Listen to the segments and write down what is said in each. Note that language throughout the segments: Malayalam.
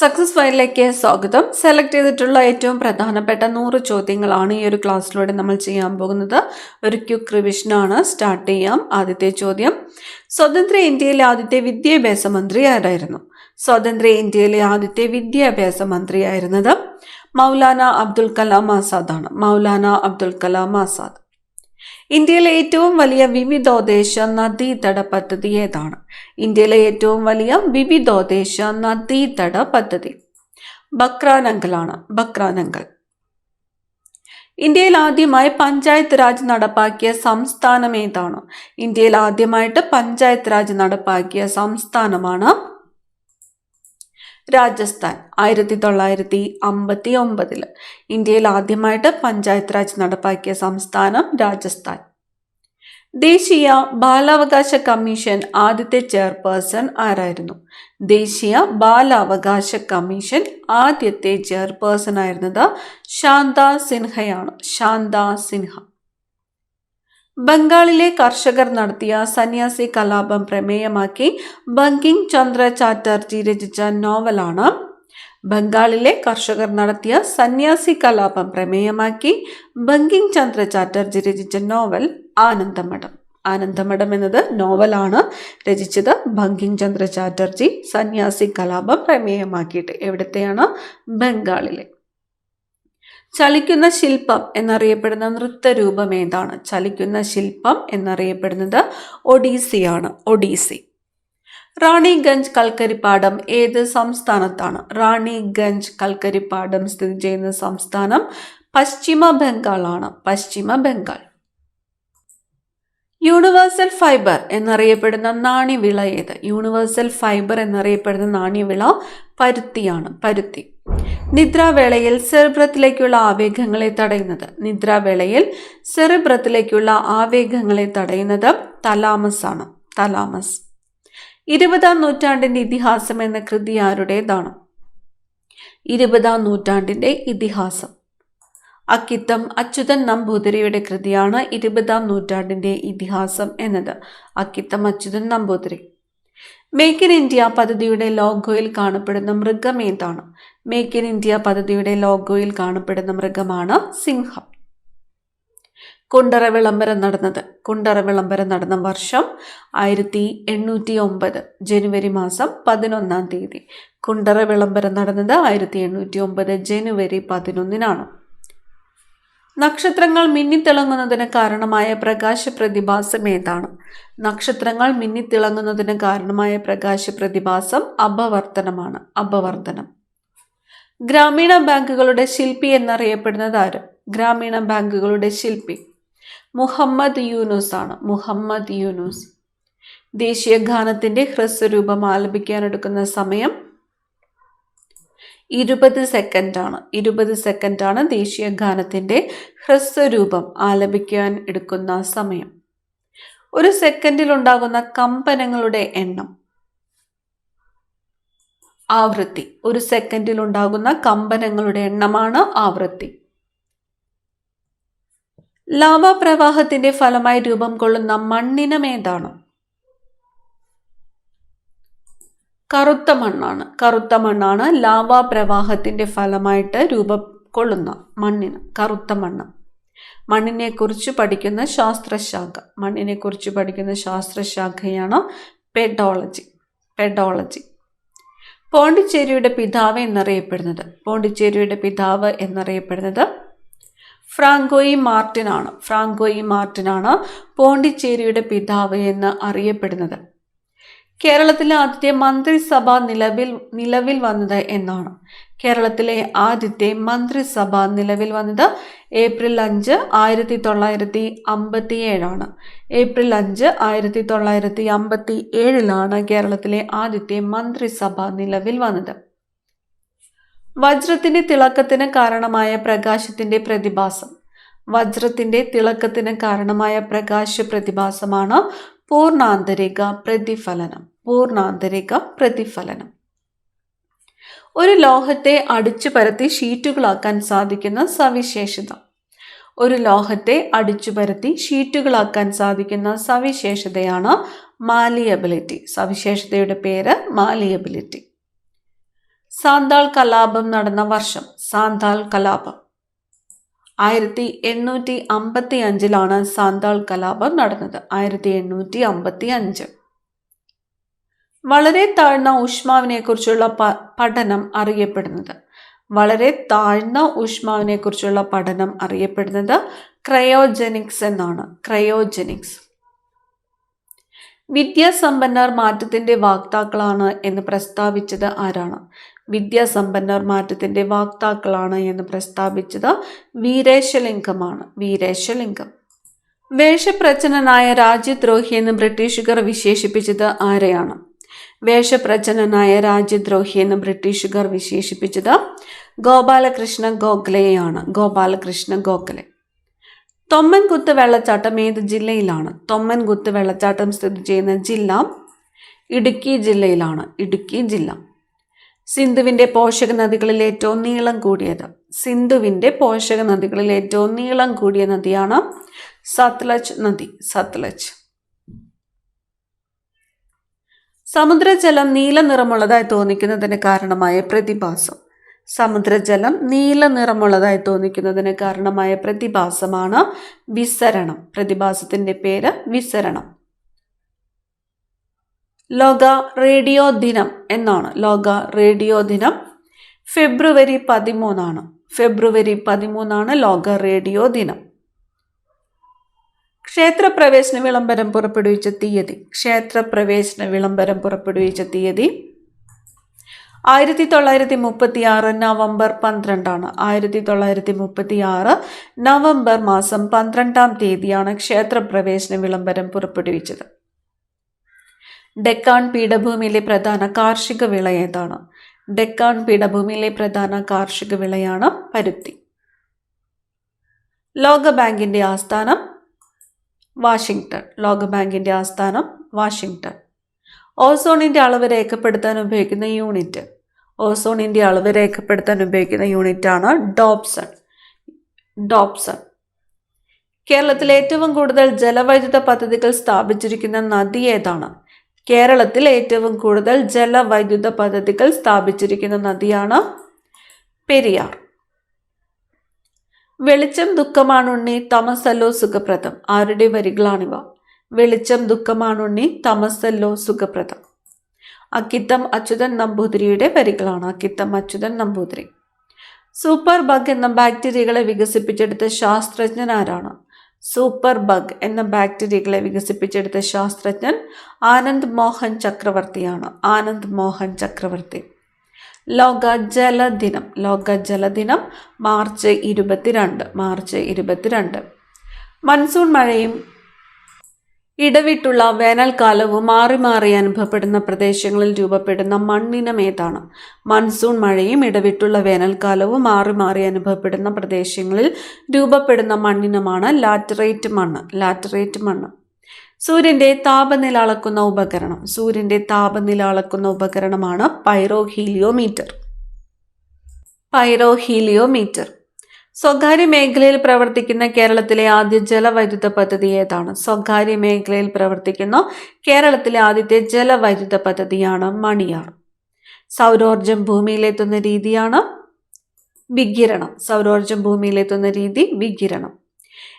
സക്സസ് ഫയലിലേക്ക് സ്വാഗതം. സെലക്ട് ചെയ്തിട്ടുള്ള ഏറ്റവും പ്രധാനപ്പെട്ട നൂറ് ചോദ്യങ്ങളാണ് ഈ ഒരു ക്ലാസ്സിലൂടെ നമ്മൾ ചെയ്യാൻ പോകുന്നത്. ഒരു ക്യുക്ക് റിവിഷനാണ് സ്റ്റാർട്ട് ചെയ്യാം. ആദ്യത്തെ ചോദ്യം. സ്വതന്ത്ര ഇന്ത്യയിലെ ആദ്യത്തെ വിദ്യാഭ്യാസ മന്ത്രി ആരായിരുന്നു? സ്വതന്ത്ര ഇന്ത്യയിലെ ആദ്യത്തെ വിദ്യാഭ്യാസ മന്ത്രിയായിരുന്നത് മൗലാന അബ്ദുൽ കലാം ആസാദാണ് മൗലാന അബ്ദുൽ കലാം ആസാദ്. ഇന്ത്യയിലെ ഏറ്റവും വലിയ വിവിധോദ്ദേശ നദീതട പദ്ധതി ഏതാണ്? ഇന്ത്യയിലെ ഏറ്റവും വലിയ വിവിധോദ്ദേശ നദീതട പദ്ധതി. ബക്രാനങ്കലാണ് ബക്രാനങ്കൽ ഇന്ത്യയിൽ ആദ്യമായി പഞ്ചായത്ത് രാജ് നടപ്പാക്കിയ സംസ്ഥാനം ഏതാണ്? ഇന്ത്യയിൽ ആദ്യമായിട്ട് പഞ്ചായത്ത് രാജ് നടപ്പാക്കിയ സംസ്ഥാനമാണ് രാജസ്ഥാൻ ആയിരത്തി തൊള്ളായിരത്തി അമ്പത്തി ഒമ്പതിൽ ഇന്ത്യയിൽ ആദ്യമായിട്ട് പഞ്ചായത്ത് രാജ് നടപ്പാക്കിയ സംസ്ഥാനം രാജസ്ഥാൻ. ദേശീയ ബാലാവകാശ കമ്മീഷൻ ആദ്യത്തെ ചെയർപേഴ്സൺ ആരായിരുന്നു? ദേശീയ ബാലാവകാശ കമ്മീഷൻ ആദ്യത്തെ ചെയർപേഴ്സൺ ആയിരുന്നത് ശാന്ത സിൻഹയാണ്. ശാന്ത സിൻഹ. ബംഗാളിലെ കർഷകർ നടത്തിയ സന്യാസി കലാപം പ്രമേയമാക്കി ബങ്കിങ് ചന്ദ്ര ചാറ്റർജി രചിച്ച നോവലാണ്. ബംഗാളിലെ കർഷകർ നടത്തിയ സന്യാസി കലാപം പ്രമേയമാക്കി ബങ്കിങ് ചന്ദ്ര ചാറ്റർജി രചിച്ച നോവൽ ആനന്ദമഠം. ആനന്ദമഠം എന്നത് നോവലാണ് രചിച്ചത് ബങ്കിങ് ചന്ദ്ര ചാറ്റർജി സന്യാസി കലാപം പ്രമേയമാക്കിയിട്ട്. എവിടത്തെയാണ്? ബംഗാളിലെ. ചലിക്കുന്ന ശില്പം എന്നറിയപ്പെടുന്ന നൃത്തരൂപം ഏതാണ്? ചലിക്കുന്ന ശില്പം എന്നറിയപ്പെടുന്നത് ഒഡീസിയാണ്. ഒഡീസി. റാണിഗഞ്ച് കൽക്കരിപ്പാടം ഏത് സംസ്ഥാനത്താണ്? റാണിഗഞ്ച് കൽക്കരിപ്പാടം സ്ഥിതി ചെയ്യുന്ന സംസ്ഥാനം പശ്ചിമ ബംഗാളാണ്. പശ്ചിമ ബംഗാൾ. യൂണിവേഴ്സൽ ഫൈബർ എന്നറിയപ്പെടുന്ന നാണ്യവിള ഏത്? യൂണിവേഴ്സൽ ഫൈബർ എന്നറിയപ്പെടുന്ന നാണ്യവിള പരുത്തിയാണ്. പരുത്തി. നിദ്രാവേളയിൽ സെറിബ്രത്തിലേക്കുള്ള ആവേഗങ്ങളെ തടയുന്നത്. നിദ്രാവേളയിൽ സെറിബ്രത്തിലേക്കുള്ള ആവേഗങ്ങളെ തടയുന്നത് തലാമസ് ആണ്. തലാമസ്. ഇരുപതാം നൂറ്റാണ്ടിന്റെ ഇതിഹാസം എന്ന കൃതി ആരുടേതാണ്? ഇരുപതാം നൂറ്റാണ്ടിന്റെ ഇതിഹാസം. അക്കിത്തം അച്യുതൻ നമ്പൂതിരിയുടെ കൃതിയാണ് ഇരുപതാം നൂറ്റാണ്ടിന്റെ ഇതിഹാസം എന്നത്. Akkitham Achuthan Namboothiri. Make in India പദ്ധതിയുടെ ലോഗോയിൽ കാണപ്പെടുന്ന മൃഗം ഏതാണ്? മേക്ക് ഇൻ ഇന്ത്യ പദ്ധതിയുടെ ലോഗോയിൽ കാണപ്പെടുന്ന മൃഗമാണ് സിംഹം. കുണ്ടറ വിളംബരം നടന്നത്. കുണ്ടറ വിളംബരം നടന്ന വർഷം ആയിരത്തി എണ്ണൂറ്റി ഒമ്പത് ജനുവരി മാസം പതിനൊന്നാം തീയതി. കുണ്ടറ വിളംബരം നടന്നത് ആയിരത്തി എണ്ണൂറ്റി ഒമ്പത് ജനുവരി പതിനൊന്നിനാണ്. നക്ഷത്രങ്ങൾ മിന്നിത്തിളങ്ങുന്നതിന് കാരണമായ പ്രകാശ പ്രതിഭാസം ഏതാണ്? നക്ഷത്രങ്ങൾ മിന്നിത്തിളങ്ങുന്നതിന് കാരണമായ പ്രകാശ പ്രതിഭാസം അപവർത്തനമാണ്. അപവർത്തനം. ഗ്രാമീണ ബാങ്കുകളുടെ ശില്പി എന്നറിയപ്പെടുന്നത് ആര്? ഗ്രാമീണ ബാങ്കുകളുടെ ശില്പി മുഹമ്മദ് യൂനുസ് ആണ് മുഹമ്മദ് യൂനുസ്. ദേശീയ ഗാനത്തിന്റെ ഹ്രസ്വരൂപം ആലപിക്കാനെടുക്കുന്ന സമയം ഇരുപത് സെക്കൻഡാണ്. ഇരുപത് സെക്കൻഡാണ് ദേശീയ ഗാനത്തിന്റെ ഹ്രസ്വരൂപം ആലപിക്കാൻ എടുക്കുന്ന സമയം. ഒരു സെക്കൻഡിൽ ഉണ്ടാകുന്ന കമ്പനങ്ങളുടെ എണ്ണം. ആവൃത്തി. ഒരു സെക്കൻഡിൽ ഉണ്ടാകുന്ന കമ്പനങ്ങളുടെ എണ്ണമാണ് ആവൃത്തി. ലാവ പ്രവാഹത്തിന്റെ ഫലമായി രൂപം കൊള്ളുന്ന മണ്ണിനം ഏതാണ് കറുത്ത മണ്ണാണ്. കറുത്ത മണ്ണാണ് ലാവ പ്രവാഹത്തിന്റെ ഫലമായിട്ട് രൂപം കൊള്ളുന്ന മണ്ണിന്. കറുത്ത മണ്ണ്. മണ്ണിനെക്കുറിച്ച് പഠിക്കുന്ന ശാസ്ത്രശാഖ. മണ്ണിനെക്കുറിച്ച് പഠിക്കുന്ന ശാസ്ത്രശാഖയാണ് പെഡോളജി. പെഡോളജി. പോണ്ടിച്ചേരിയുടെ പിതാവ് എന്നറിയപ്പെടുന്നത്. പോണ്ടിച്ചേരിയുടെ പിതാവ് എന്നറിയപ്പെടുന്നത് ഫ്രാങ്കോയി മാർട്ടിൻ ആണ് ഫ്രാങ്കോയി മാർട്ടിൻ ആണ് പോണ്ടിച്ചേരിയുടെ പിതാവ് എന്ന് അറിയപ്പെടുന്നത്. കേരളത്തിലെ ആദ്യത്തെ മന്ത്രിസഭ നിലവിൽ നിലവിൽ വന്നത് എന്നാണ്. കേരളത്തിലെ ആദ്യത്തെ മന്ത്രിസഭ നിലവിൽ വന്നത് ഏപ്രിൽ അഞ്ച് ആയിരത്തി തൊള്ളായിരത്തി അമ്പത്തി ഏഴാണ് ഏപ്രിൽ അഞ്ച് ആയിരത്തി തൊള്ളായിരത്തി അമ്പത്തി ഏഴിലാണ് കേരളത്തിലെ ആദ്യത്തെ മന്ത്രിസഭ നിലവിൽ വന്നത്. വജ്രത്തിന്റെ തിളക്കത്തിന് കാരണമായ പ്രകാശത്തിന്റെ പ്രതിഭാസം. വജ്രത്തിന്റെ തിളക്കത്തിന് കാരണമായ പ്രകാശ പ്രതിഭാസമാണ് പൂർണാന്തരിക പ്രതിഫലനം. പൂർണാന്തരിക പ്രതിഫലനം. ഒരു ലോഹത്തെ അടിച്ചു പരത്തി ഷീറ്റുകളാക്കാൻ സാധിക്കുന്ന സവിശേഷത. ഒരു ലോഹത്തെ അടിച്ചു പരത്തി ഷീറ്റുകളാക്കാൻ സാധിക്കുന്ന സവിശേഷതയാണ് മാലിയബിലിറ്റി. സവിശേഷതയുടെ പേര് മാലിയബിലിറ്റി. സാന്താൾ കലാപം നടന്ന വർഷം സാന്താൾ കലാപം. ആയിരത്തി എണ്ണൂറ്റി അമ്പത്തി അഞ്ചിലാണ് സാന്താൾ കലാപം നടന്നത്. ആയിരത്തി എണ്ണൂറ്റി അമ്പത്തി അഞ്ച് വളരെ താഴ്ന്ന ഊഷ്മാവിനെ കുറിച്ചുള്ള പഠനം അറിയപ്പെടുന്നത്. വളരെ താഴ്ന്ന ഊഷ്മാവിനെ കുറിച്ചുള്ള പഠനം അറിയപ്പെടുന്നത് ക്രയോജനിക്സ് എന്നാണ്. ക്രയോജനിക്സ്. വിദ്യാസമ്പന്നർ മാറ്റത്തിന്റെ വാക്താക്കളാണ് എന്ന് പ്രസ്താവിച്ചത് ആരാണ്? വിദ്യാസമ്പന്നർ മാറ്റത്തിന്റെ വാക്താക്കളാണ് എന്ന് പ്രസ്താവിച്ചത് വീരേശലിംഗമാണ്. വീരേശലിംഗം. വേഷപ്രച്ഛന്നനായ രാജ്യദ്രോഹി എന്ന് ബ്രിട്ടീഷുകാർ വിശേഷിപ്പിച്ചത് ആരെയാണ്? വേഷപ്രച്ഛന്നനായ രാജ്യദ്രോഹി എന്ന് ബ്രിട്ടീഷുകാർ വിശേഷിപ്പിച്ചത് ഗോപാലകൃഷ്ണ ഗോഖലെയാണ് ഗോപാലകൃഷ്ണ ഗോഖലെ. തൊമ്മൻകുത്ത് വെള്ളച്ചാട്ടം ഏത് ജില്ലയിലാണ്? തൊമ്മൻകുത്ത് വെള്ളച്ചാട്ടം സ്ഥിതി ചെയ്യുന്ന ജില്ല ഇടുക്കി ജില്ലയിലാണ്. ഇടുക്കി ജില്ല. സിന്ധുവിന്റെ പോഷക നദികളിൽ ഏറ്റവും നീളം കൂടിയത്. സിന്ധുവിന്റെ പോഷക നദികളിൽ ഏറ്റവും നീളം കൂടിയ നദിയാണ് സത്ലജ് നദി. സത്ലജ്. സമുദ്രജലം നീല നിറമുള്ളതായി തോന്നിക്കുന്നതിന് കാരണമായ പ്രതിഭാസം. സമുദ്രജലം നീല നിറമുള്ളതായി തോന്നിക്കുന്നതിന് കാരണമായ പ്രതിഭാസമാണ് വിസരണം. പ്രതിഭാസത്തിന്റെ പേര് വിസരണം. ലോക റേഡിയോ ദിനം എന്നാണ്. ലോക റേഡിയോ ദിനം ഫെബ്രുവരി പതിമൂന്നാണ്. ഫെബ്രുവരി പതിമൂന്നാണ് ലോക റേഡിയോ ദിനം. ക്ഷേത്രപ്രവേശന വിളംബരം പുറപ്പെടുവിച്ച തീയതി. ക്ഷേത്രപ്രവേശന വിളംബരം പുറപ്പെടുവിച്ച തീയതി ആയിരത്തി തൊള്ളായിരത്തി മുപ്പത്തി ആറ് നവംബർ പന്ത്രണ്ടാണ്. ആയിരത്തി തൊള്ളായിരത്തി മുപ്പത്തി ആറ് നവംബർ മാസം പന്ത്രണ്ടാം തീയതിയാണ് ക്ഷേത്രപ്രവേശന വിളംബരം പുറപ്പെടുവിച്ചത്. ഡെക്കാൻ പീഠഭൂമിയിലെ പ്രധാന കാർഷിക വിള ഏതാണ്? ഡെക്കാൻ പീഠഭൂമിയിലെ പ്രധാന കാർഷിക വിളയാണ് പരുത്തി. ലോകബാങ്കിന്റെ ആസ്ഥാനം വാഷിങ്ടൺ ലോകബാങ്കിന്റെ ആസ്ഥാനം വാഷിങ്ടൺ ഓസോണിന്റെ അളവ് രേഖപ്പെടുത്താൻ ഉപയോഗിക്കുന്ന യൂണിറ്റ്. ഓസോണിന്റെ അളവ് രേഖപ്പെടുത്താൻ ഉപയോഗിക്കുന്ന യൂണിറ്റാണ് ഡോപ്സൺ ഡോപ്സൺ കേരളത്തിൽ ഏറ്റവും കൂടുതൽ ജലവൈദ്യുത പദ്ധതികൾ സ്ഥാപിച്ചിരിക്കുന്ന നദി ഏതാണ്? കേരളത്തിൽ ഏറ്റവും കൂടുതൽ ജലവൈദ്യുത പദ്ധതികൾ സ്ഥാപിച്ചിരിക്കുന്ന നദിയാണ് പെരിയാർ. വെളിച്ചം ദുഃഖമാണുണ്ണി തമസല്ലോ സുഖപ്രദം. ആരുടെ വരികളാണിവ? വെളിച്ചം ദുഃഖമാണുണ്ണി തമസല്ലോ സുഖപ്രദം. അക്കിത്തം അച്യുതൻ നമ്പൂതിരിയുടെ വരികളാണ്. അക്കിത്തം അച്യുതൻ നമ്പൂതിരി. സൂപ്പർ ബഗ് എന്ന ബാക്ടീരിയകളെ വികസിപ്പിച്ചെടുത്ത ശാസ്ത്രജ്ഞൻ ആരാണ്? സൂപ്പർ ബഗ് എന്ന ബാക്ടീരിയകളെ വികസിപ്പിച്ചെടുത്ത ശാസ്ത്രജ്ഞൻ ആനന്ദ് മോഹൻ ചക്രവർത്തിയാണ്. ആനന്ദ് മോഹൻ ചക്രവർത്തി. ലോക ജലദിനം ലോക ജലദിനം മാർച്ച് ഇരുപത്തിരണ്ട്. മാർച്ച് ഇരുപത്തിരണ്ട്. മൺസൂൺ മഴയും ഇടവിട്ടുള്ള വേനൽക്കാലവും മാറി മാറി അനുഭവപ്പെടുന്ന പ്രദേശങ്ങളിൽ രൂപപ്പെടുന്ന മണ്ണിനം ഏതാണ്? മൺസൂൺ മഴയും ഇടവിട്ടുള്ള വേനൽക്കാലവും മാറി മാറി അനുഭവപ്പെടുന്ന പ്രദേശങ്ങളിൽ രൂപപ്പെടുന്ന മണ്ണിനമാണ് ലാറ്ററേറ്റ് മണ്ണ്. ലാറ്ററേറ്റ് മണ്ണ്. സൂര്യന്റെ താപനില അളക്കുന്ന ഉപകരണം. സൂര്യന്റെ താപനില അളക്കുന്ന ഉപകരണമാണ് പൈറോഹീലിയോമീറ്റർ. പൈറോഹീലിയോമീറ്റർ. സ്വകാര്യ മേഖലയിൽ പ്രവർത്തിക്കുന്ന കേരളത്തിലെ ആദ്യ ജലവൈദ്യുത പദ്ധതി ഏതാണ്? സ്വകാര്യ മേഖലയിൽ പ്രവർത്തിക്കുന്ന കേരളത്തിലെ ആദ്യത്തെ ജലവൈദ്യുത പദ്ധതിയാണ് മണിയാർ. സൗരോർജം ഭൂമിയിലെത്തുന്ന രീതിയാണ് വികിരണം. സൗരോർജം ഭൂമിയിലെത്തുന്ന രീതി വികിരണം.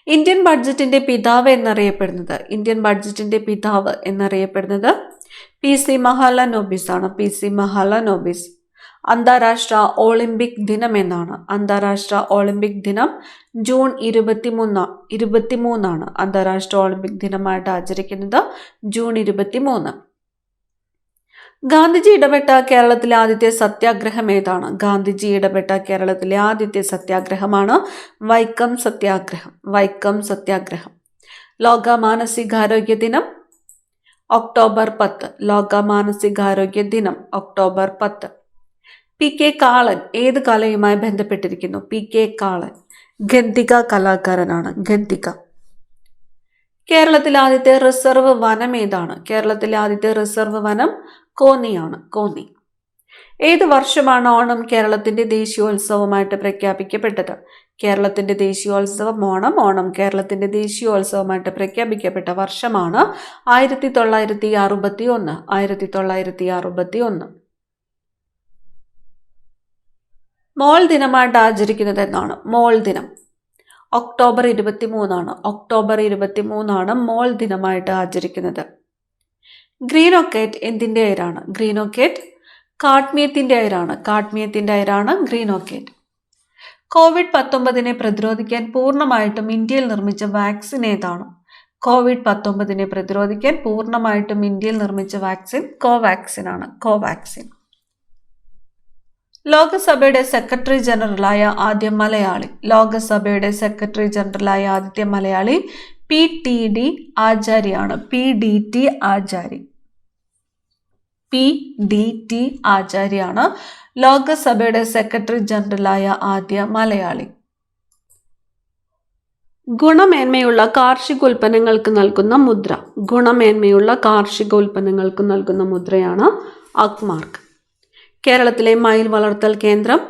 ഇന്ത്യൻ ബഡ്ജറ്റിന്റെ പിതാവ് എന്നറിയപ്പെടുന്നത്. ഇന്ത്യൻ ബഡ്ജറ്റിന്റെ പിതാവ് എന്നറിയപ്പെടുന്നത് പി സി മഹാലനോബിസ് ആണ്. പി സി മഹാലനോബിസ് അന്താരാഷ്ട്ര ഒളിമ്പിക് ദിനം എന്നാണ്. അന്താരാഷ്ട്ര ഒളിമ്പിക് ദിനം ജൂൺ ഇരുപത്തിമൂന്ന് ഇരുപത്തിമൂന്നാണ്. അന്താരാഷ്ട്ര ഒളിമ്പിക് ദിനമായിട്ട് ആചരിക്കുന്നത് ജൂൺ ഇരുപത്തിമൂന്ന്. ഗാന്ധിജി ഇടപെട്ട കേരളത്തിലെ ആദ്യത്തെ സത്യാഗ്രഹം ഏതാണ്? ഗാന്ധിജി ഇടപെട്ട കേരളത്തിലെ ആദ്യത്തെ സത്യാഗ്രഹമാണ് വൈക്കം സത്യാഗ്രഹം. വൈക്കം സത്യാഗ്രഹം. ലോക മാനസികാരോഗ്യ ദിനം ഒക്ടോബർ പത്ത്. ലോക മാനസികാരോഗ്യ ദിനം ഒക്ടോബർ പത്ത്. പി കെ കാളൻ ഏത് കലയുമായി ബന്ധപ്പെട്ടിരിക്കുന്നു? പി കെ കാളൻ. ഗന്ധിക കലാകാരനാണ്. ഗന്ധിക കേരളത്തിലെ ആദ്യത്തെ റിസർവ് വനം ഏതാണ്? കേരളത്തിലെ ആദ്യത്തെ റിസർവ് വനം കോന്നിയാണ് കോന്നി. ഏത് വർഷമാണ് ഓണം കേരളത്തിന്റെ ദേശീയോത്സവമായിട്ട് പ്രഖ്യാപിക്കപ്പെട്ടത്? കേരളത്തിന്റെ ദേശീയോത്സവം ഓണം ഓണം കേരളത്തിന്റെ ദേശീയോത്സവമായിട്ട് പ്രഖ്യാപിക്കപ്പെട്ട വർഷമാണ് ആയിരത്തി തൊള്ളായിരത്തി അറുപത്തി ഒന്ന് ആയിരത്തി തൊള്ളായിരത്തി അറുപത്തി ഒന്ന് മോൾ ദിനമായിട്ട് ആചരിക്കുന്നത് എന്നാണ് മോൾ ദിനം. ഒക്ടോബർ ഇരുപത്തി മൂന്നാണ് ഒക്ടോബർ ഇരുപത്തി മൂന്നാണ് മോൾ ദിനമായിട്ട് ആചരിക്കുന്നത്. ഗ്രീനോക്കേറ്റ് എന്തിന്റെ അയരാണ്? ഗ്രീനോക്കേറ്റ് കാഡ്മിയത്തിന്റെ അയരാണ്. കാഡ്മിയത്തിന്റെ അയരാണ് ഗ്രീനോക്കേറ്റ്. കോവിഡ് പത്തൊമ്പതിനെ പ്രതിരോധിക്കാൻ പൂർണമായിട്ടും ഇന്ത്യയിൽ നിർമ്മിച്ച വാക്സിൻ ഏതാണ്? കോവിഡ് പത്തൊമ്പതിനെ പ്രതിരോധിക്കാൻ പൂർണമായിട്ടും ഇന്ത്യയിൽ നിർമ്മിച്ച വാക്സിൻ കോവാക്സിൻ ആണ്. കോവാക്സിൻ. ലോകസഭയുടെ സെക്രട്ടറി ജനറലായ ആദ്യ മലയാളി. ലോകസഭയുടെ സെക്രട്ടറി ജനറലായ ആദ്യത്തെ Malayali P T D ആചാര്യാണ്. P D T Achari. P D T ആചാര്യാണ്. ലോകസഭയുടെ സെക്രട്ടറി ജനറലായ ആദ്യ മലയാളി. ഗുണമേന്മയുള്ള കാർഷിക ഉൽപ്പന്നങ്ങൾക്ക് നൽകുന്ന മുദ്ര. ഗുണമേന്മയുള്ള കാർഷിക ഉൽപ്പന്നങ്ങൾക്ക് നൽകുന്ന മുദ്രയാണ് അക്മാർക്ക്. കേരളത്തിലെ മയിൽ വളർത്തൽ കേന്ദ്രം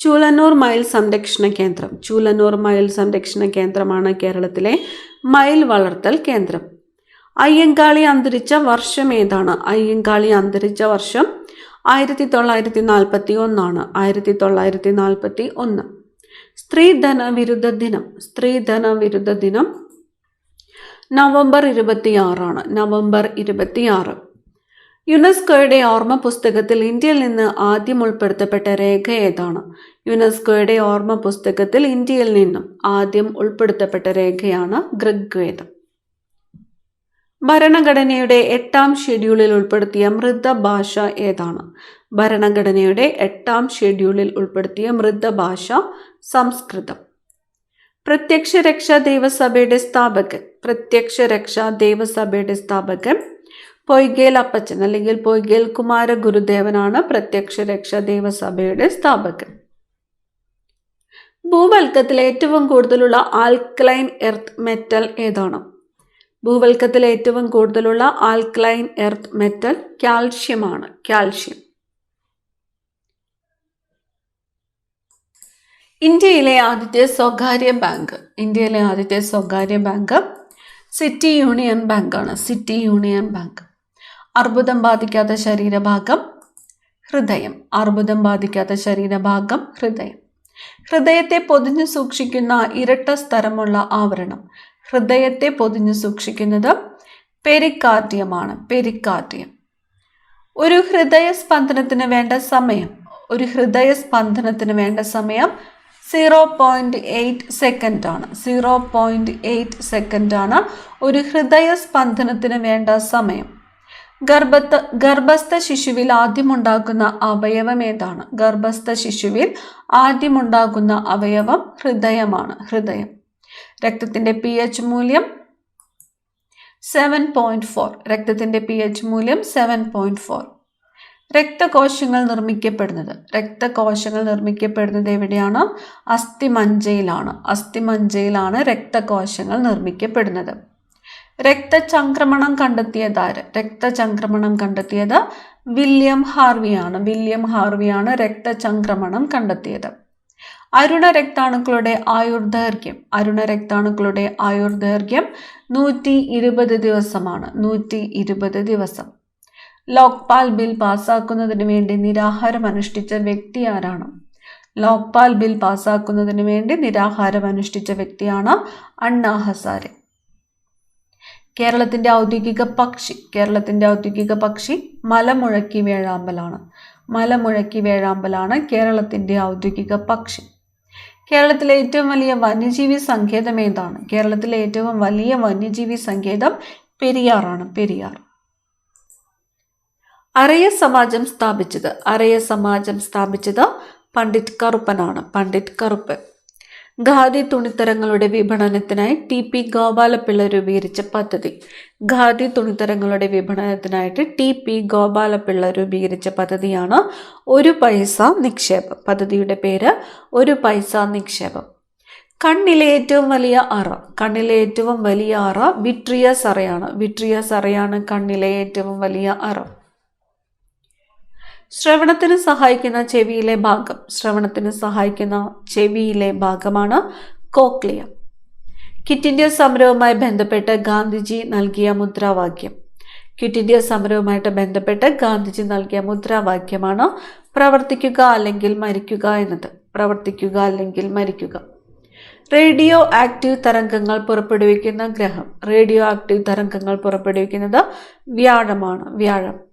ചൂലന്നൂർ മയിൽ സംരക്ഷണ കേന്ദ്രം. ചൂലന്നൂർ മയിൽ സംരക്ഷണ കേന്ദ്രമാണ് കേരളത്തിലെ മയിൽ വളർത്തൽ കേന്ദ്രം. അയ്യങ്കാളി അന്തരിച്ച വർഷം ഏതാണ്? അയ്യങ്കാളി അന്തരിച്ച വർഷം ആയിരത്തി തൊള്ളായിരത്തി നാൽപ്പത്തി ഒന്നാണ് ആയിരത്തി തൊള്ളായിരത്തി നാൽപ്പത്തി ഒന്ന് സ്ത്രീധന വിരുദ്ധ ദിനം. സ്ത്രീധന വിരുദ്ധ ദിനം നവംബർ ഇരുപത്തിയാറാണ്. നവംബർ ഇരുപത്തിയാറ്. യുനെസ്കോയുടെ ഓർമ്മ പുസ്തകത്തിൽ ഇന്ത്യയിൽ നിന്ന് ആദ്യം ഉൾപ്പെടുത്തപ്പെട്ട രേഖ ഏതാണ്? യുനെസ്കോയുടെ ഓർമ്മ പുസ്തകത്തിൽ ഇന്ത്യയിൽ നിന്നും ആദ്യം ഉൾപ്പെടുത്തപ്പെട്ട രേഖയാണ് ഋഗ്വേദം. ഭരണഘടനയുടെ എട്ടാം ഷെഡ്യൂളിൽ ഉൾപ്പെടുത്തിയ മൃതഭാഷ ഏതാണ്? ഭരണഘടനയുടെ എട്ടാം ഷെഡ്യൂളിൽ ഉൾപ്പെടുത്തിയ മൃതഭാഷ സംസ്കൃതം. പ്രത്യക്ഷ രക്ഷാ ദേവസഭയുടെ സ്ഥാപകൻ. പ്രത്യക്ഷ രക്ഷാ ദേവസഭയുടെ സ്ഥാപകൻ പൊയ്കേൽ അപ്പച്ചൻ അല്ലെങ്കിൽ പൊയ്കേൽ കുമാര ഗുരുദേവനാണ് പ്രത്യക്ഷ രക്ഷാ ദേവസഭയുടെ സ്ഥാപകൻ. ഭൂവൽക്കത്തിൽ ഏറ്റവും കൂടുതലുള്ള ആൽക്ലൈൻ എർത്ത് മെറ്റൽ ഏതാണ്? ഭൂവൽക്കത്തിൽ ഏറ്റവും കൂടുതലുള്ള ആൽക്ലൈൻ എർത്ത് മെറ്റൽ കാൽഷ്യമാണ്. കാൽഷ്യം. ഇന്ത്യയിലെ ആദ്യത്തെ സ്വകാര്യ ബാങ്ക്. ഇന്ത്യയിലെ ആദ്യത്തെ സ്വകാര്യ ബാങ്ക് സിറ്റി യൂണിയൻ ബാങ്കാണ്. City union bank. അർബുദം ബാധിക്കാത്ത ശരീരഭാഗം ഹൃദയം. അർബുദം ബാധിക്കാത്ത ശരീരഭാഗം ഹൃദയം. ഹൃദയത്തെ പൊതിഞ്ഞു സൂക്ഷിക്കുന്ന ഇരട്ട സ്ഥലമുള്ള ആവരണം. ഹൃദയത്തെ പൊതിഞ്ഞു സൂക്ഷിക്കുന്നത് പെരിക്കാർഡിയമാണ്. പെരിക്കാർഡിയം. ഒരു ഹൃദയസ്പന്ദനത്തിന് വേണ്ട സമയം ഒരു ഹൃദയസ്പന്ദനത്തിന് വേണ്ട സമയം സീറോ പോയിന്റ് എയ്റ്റ് സെക്കൻഡ് ആണ്. സീറോ പോയിന്റ് എയ്റ്റ് സെക്കൻഡ് ആണ് ഒരു ഹൃദയസ്പന്ദനത്തിന് വേണ്ട സമയം. ഗർഭത്ത് ഗർഭസ്ഥ ശിശുവിൽ ആദ്യമുണ്ടാകുന്ന അവയവം ഏതാണ്? ഗർഭസ്ഥ ശിശുവിൽ ആദ്യമുണ്ടാകുന്ന അവയവം ഹൃദയമാണ്. ഹൃദയം. രക്തത്തിന്റെ പി എച്ച് മൂല്യം സെവൻ പോയിന്റ് ഫോർ രക്തത്തിന്റെ പി എച്ച് മൂല്യം സെവൻ പോയിന്റ് ഫോർ രക്തകോശങ്ങൾ നിർമ്മിക്കപ്പെടുന്നത്. രക്തകോശങ്ങൾ നിർമ്മിക്കപ്പെടുന്നത് എവിടെയാണ്? അസ്ഥിമഞ്ചയിലാണ്. അസ്ഥിമഞ്ചയിലാണ് രക്തകോശങ്ങൾ നിർമ്മിക്കപ്പെടുന്നത്. രക്തചംക്രമണം കണ്ടെത്തിയതാര് രക്തചംക്രമണം കണ്ടെത്തിയത് വില്യം ഹാർവിയാണ് വില്യം ഹാർവിയാണ് രക്തചംക്രമണം കണ്ടെത്തിയത്. അരുണ രക്താണുക്കളുടെ ആയുർദൈർഘ്യം. അരുണ രക്താണുക്കളുടെ ആയുർദൈർഘ്യം നൂറ്റി ഇരുപത് ദിവസമാണ്. നൂറ്റി ഇരുപത് ദിവസം. ലോക്പാൽ ബിൽ പാസ്സാക്കുന്നതിന് വേണ്ടി നിരാഹാരം അനുഷ്ഠിച്ച വ്യക്തി ആരാണ്? ലോക്പാൽ ബിൽ പാസ്സാക്കുന്നതിന് വേണ്ടി നിരാഹാരം അനുഷ്ഠിച്ച വ്യക്തിയാണ് അണ്ണാ ഹസാരെ. കേരളത്തിന്റെ ഔദ്യോഗിക പക്ഷി. കേരളത്തിന്റെ ഔദ്യോഗിക പക്ഷി മലമുഴക്കി വേഴാമ്പലാണ്. മലമുഴക്കി വേഴാമ്പലാണ് കേരളത്തിന്റെ ഔദ്യോഗിക പക്ഷി. കേരളത്തിലെ ഏറ്റവും വലിയ വന്യജീവി സങ്കേതം ഏതാണ്? കേരളത്തിലെ ഏറ്റവും വലിയ വന്യജീവി സങ്കേതം പെരിയാറാണ്. പെരിയാർ. അറയ സമാജം സ്ഥാപിച്ചത്. അറയ സമാജം സ്ഥാപിച്ചത് പണ്ഡിറ്റ് കറുപ്പനാണ്. പണ്ഡിറ്റ് കറുപ്പൻ. ഖാദി തുണിത്തരങ്ങളുടെ വിപണനത്തിനായി ടി പി ഗോപാലപിള്ള രൂപീകരിച്ച പദ്ധതി. ഖാദി തുണിത്തരങ്ങളുടെ വിപണനത്തിനായിട്ട് ടി പി ഗോപാലപിള്ള രൂപീകരിച്ച പദ്ധതിയാണ് ഒരു പൈസ നിക്ഷേപം. പദ്ധതിയുടെ പേര് ഒരു പൈസ നിക്ഷേപം. കണ്ണിലെ ഏറ്റവും വലിയ അറ. കണ്ണിലെ ഏറ്റവും വലിയ അറ വിട്രിയസ് അറയാണ് വിട്രിയസ് അറയാണ് കണ്ണിലെ ഏറ്റവും വലിയ അറ. ശ്രവണത്തിന് സഹായിക്കുന്ന ചെവിയിലെ ഭാഗം ശ്രവണത്തിന് സഹായിക്കുന്ന ചെവിയിലെ ഭാഗമാണ് കോക്ലിയ. കിറ്റ് ഇന്ത്യ സമരവുമായി ബന്ധപ്പെട്ട് ഗാന്ധിജി നൽകിയ മുദ്രാവാക്യം. ക്വിറ്റ് ഇന്ത്യ സമരവുമായിട്ട് ബന്ധപ്പെട്ട് ഗാന്ധിജി നൽകിയ മുദ്രാവാക്യമാണ് പ്രവർത്തിക്കുക അല്ലെങ്കിൽ മരിക്കുക എന്നത്. പ്രവർത്തിക്കുക അല്ലെങ്കിൽ മരിക്കുക. റേഡിയോ ആക്റ്റീവ് തരംഗങ്ങൾ പുറപ്പെടുവിക്കുന്ന ഗ്രഹം. റേഡിയോ ആക്റ്റീവ് തരംഗങ്ങൾ പുറപ്പെടുവിക്കുന്നത് വ്യാഴമാണ്. വ്യാഴം.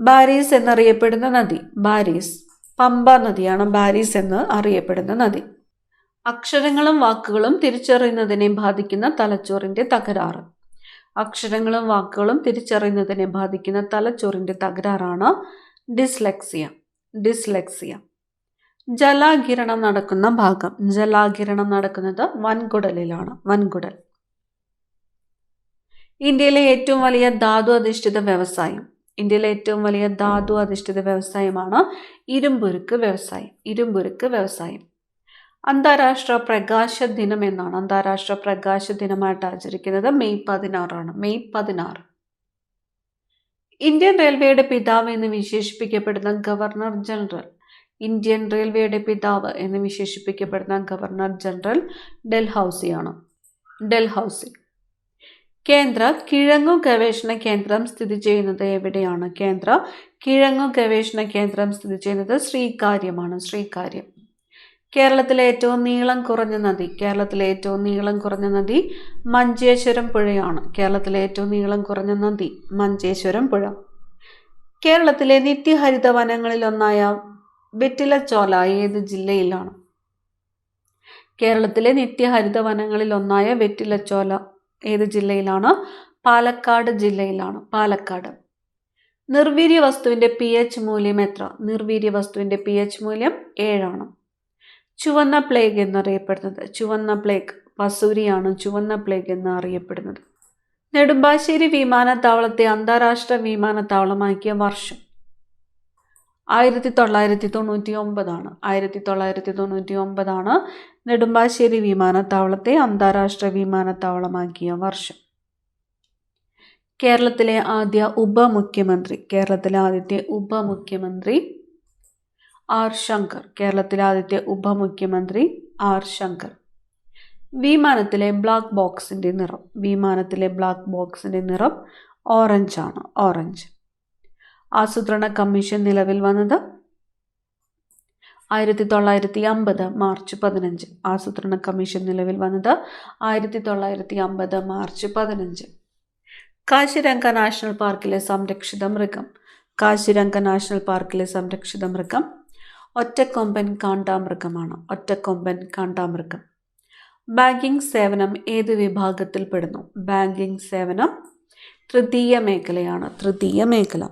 ബാരീസ് എന്നറിയപ്പെടുന്ന നദി. ബാരീസ്. പമ്പ നദിയാണ് ബാരീസ് എന്ന് അറിയപ്പെടുന്ന നദി. അക്ഷരങ്ങളും വാക്കുകളും തിരിച്ചറിയുന്നതിനെ ബാധിക്കുന്ന തലച്ചോറിന്റെ തകരാറ്. അക്ഷരങ്ങളും വാക്കുകളും തിരിച്ചറിയുന്നതിനെ ബാധിക്കുന്ന തലച്ചോറിന്റെ തകരാറാണ് ഡിസ്ലെക്സിയ. ഡിസ്ലെക്സിയ. ജലാകിരണം നടക്കുന്ന ഭാഗം. ജലാകിരണം നടക്കുന്നത് വൻകുടലിലാണ്. വൻകുടൽ. ഇന്ത്യയിലെ ഏറ്റവും വലിയ ധാതു അധിഷ്ഠിത വ്യവസായം. ഇന്ത്യയിലെ ഏറ്റവും വലിയ ധാതു അധിഷ്ഠിത വ്യവസായമാണ് ഇരുമ്പുരുക്ക് വ്യവസായം ഇരുമ്പുരുക്ക് വ്യവസായം. അന്താരാഷ്ട്ര പ്രകാശ ദിനം എന്നാണ് അന്താരാഷ്ട്ര പ്രകാശ ദിനമായിട്ട് ആചരിക്കുന്നത് മെയ് പതിനാറാണ് മെയ് പതിനാറ്. ഇന്ത്യൻ റെയിൽവേയുടെ പിതാവ് എന്ന് വിശേഷിപ്പിക്കപ്പെടുന്ന ഗവർണർ ജനറൽ ഇന്ത്യൻ റെയിൽവേയുടെ പിതാവ് എന്ന് വിശേഷിപ്പിക്കപ്പെടുന്ന ഗവർണർ ജനറൽ ഡൽഹൌസിയാണ് ഡൽഹൌസി. കേന്ദ്ര കിഴങ്ങു ഗവേഷണ കേന്ദ്രം സ്ഥിതി ചെയ്യുന്നത് എവിടെയാണ്? കേന്ദ്ര കിഴങ്ങു ഗവേഷണ കേന്ദ്രം സ്ഥിതി ചെയ്യുന്നത് ശ്രീകാര്യമാണ്. ശ്രീകാര്യം. കേരളത്തിലെ ഏറ്റവും നീളം കുറഞ്ഞ നദി. കേരളത്തിലെ ഏറ്റവും നീളം കുറഞ്ഞ നദി മഞ്ചേശ്വരം പുഴയാണ്. കേരളത്തിലെ ഏറ്റവും നീളം കുറഞ്ഞ നദി മഞ്ചേശ്വരം പുഴ. കേരളത്തിലെ നിത്യഹരിത വനങ്ങളിലൊന്നായ വെറ്റിലച്ചോല ഏത് ജില്ലയിലാണ്? കേരളത്തിലെ നിത്യഹരിത വനങ്ങളിലൊന്നായ വെറ്റിലച്ചോല ഏത് ജില്ലയിലാണ്? പാലക്കാട് ജില്ലയിലാണ്. പാലക്കാട്. നിർവീര്യ വസ്തുവിന്റെ പി എച്ച് മൂല്യം എത്ര? നിർവീര്യ വസ്തുവിന്റെ പി എച്ച് മൂല്യം ഏഴാണ്. ചുവന്ന പ്ലേഗ് എന്നറിയപ്പെടുന്നത്. ചുവന്ന പ്ലേഗ് വസൂരിയാണ് ചുവന്ന പ്ലേഗ് എന്ന് അറിയപ്പെടുന്നത് നെടുമ്പാശ്ശേരി വിമാനത്താവളത്തെ അന്താരാഷ്ട്ര വിമാനത്താവളമാക്കിയ വർഷം. ആയിരത്തി തൊള്ളായിരത്തി തൊണ്ണൂറ്റി ഒമ്പതാണ് ആയിരത്തി തൊള്ളായിരത്തി തൊണ്ണൂറ്റി ഒമ്പതാണ് നെടുമ്പാശ്ശേരി വിമാനത്താവളത്തെ അന്താരാഷ്ട്ര വിമാനത്താവളമാക്കിയ വർഷം. കേരളത്തിലെ ആദ്യ ഉപമുഖ്യമന്ത്രി കേരളത്തിലെ ആദ്യത്തെ ഉപമുഖ്യമന്ത്രി ആർ ശങ്കർ കേരളത്തിലെ ആദ്യത്തെ ഉപമുഖ്യമന്ത്രി ആർ ശങ്കർ. വിമാനത്തിലെ ബ്ലാക്ക് ബോക്സിന്റെ നിറം വിമാനത്തിലെ ബ്ലാക്ക് ബോക്സിന്റെ നിറം ഓറഞ്ച് ആണ് ഓറഞ്ച്. ആസൂത്രണ കമ്മീഷൻ നിലവിൽ വന്നത് ആയിരത്തി തൊള്ളായിരത്തി അമ്പത് മാർച്ച് പതിനഞ്ച്. ആസൂത്രണ കമ്മീഷൻ നിലവിൽ വന്നത് ആയിരത്തി തൊള്ളായിരത്തി അമ്പത് മാർച്ച് പതിനഞ്ച്. കാശിരംഗ നാഷണൽ പാർക്കിലെ സംരക്ഷിത മൃഗം. കാശിരംഗ നാഷണൽ പാർക്കിലെ സംരക്ഷിത മൃഗം ഒറ്റക്കൊമ്പൻ കാണ്ടാമൃഗമാണ്. ഒറ്റക്കൊമ്പൻ കാണ്ടാമൃഗം. ബാങ്കിംഗ് സേവനം ഏത് വിഭാഗത്തിൽപ്പെടുന്നു? ബാങ്കിംഗ് സേവനം തൃതീയ മേഖലയാണ്. തൃതീയ മേഖല.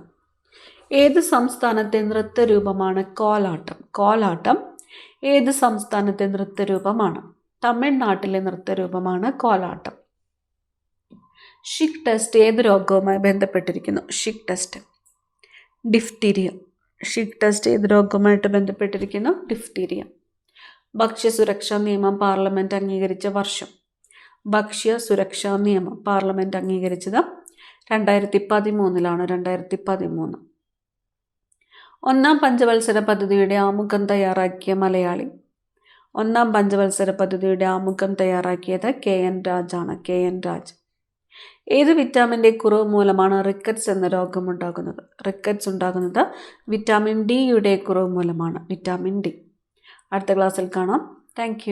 ഏത് സംസ്ഥാനത്തെ നൃത്തരൂപമാണ് കോലാട്ടം? കോലാട്ടം ഏത് സംസ്ഥാനത്തെ നൃത്തരൂപമാണ്? തമിഴ്നാട്ടിലെ നൃത്തരൂപമാണ് കോലാട്ടം. ഷിക് ടെസ്റ്റ് ഏത് രോഗവുമായി ബന്ധപ്പെട്ടിരിക്കുന്നു? Schick test. Diphtheria. Schick test ഏത് രോഗവുമായിട്ട് ബന്ധപ്പെട്ടിരിക്കുന്നു? ഡിഫ്തീരിയ. ഭക്ഷ്യസുരക്ഷാ നിയമം പാർലമെന്റ് അംഗീകരിച്ച വർഷം. ഭക്ഷ്യ സുരക്ഷാ നിയമം പാർലമെന്റ് അംഗീകരിച്ചത് രണ്ടായിരത്തി പതിമൂന്നിലാണ്. രണ്ടായിരത്തി പതിമൂന്ന്. ഒന്നാം പഞ്ചവത്സര പദ്ധതിയുടെ ആമുഖം തയ്യാറാക്കിയ മലയാളി. ഒന്നാം പഞ്ചവത്സര പദ്ധതിയുടെ ആമുഖം തയ്യാറാക്കിയത് കെ എൻ രാജാണ് കെ എൻ രാജ്. ഏത് വിറ്റാമിന്റെ കുറവ് മൂലമാണ് റിക്കറ്റ്സ് എന്ന രോഗമുണ്ടാകുന്നത്? റിക്കറ്റ്സ് ഉണ്ടാകുന്നത് വിറ്റാമിൻ ഡിയുടെ കുറവ് മൂലമാണ് വിറ്റാമിൻ ഡി. അടുത്ത ക്ലാസ്സിൽ കാണാം. താങ്ക്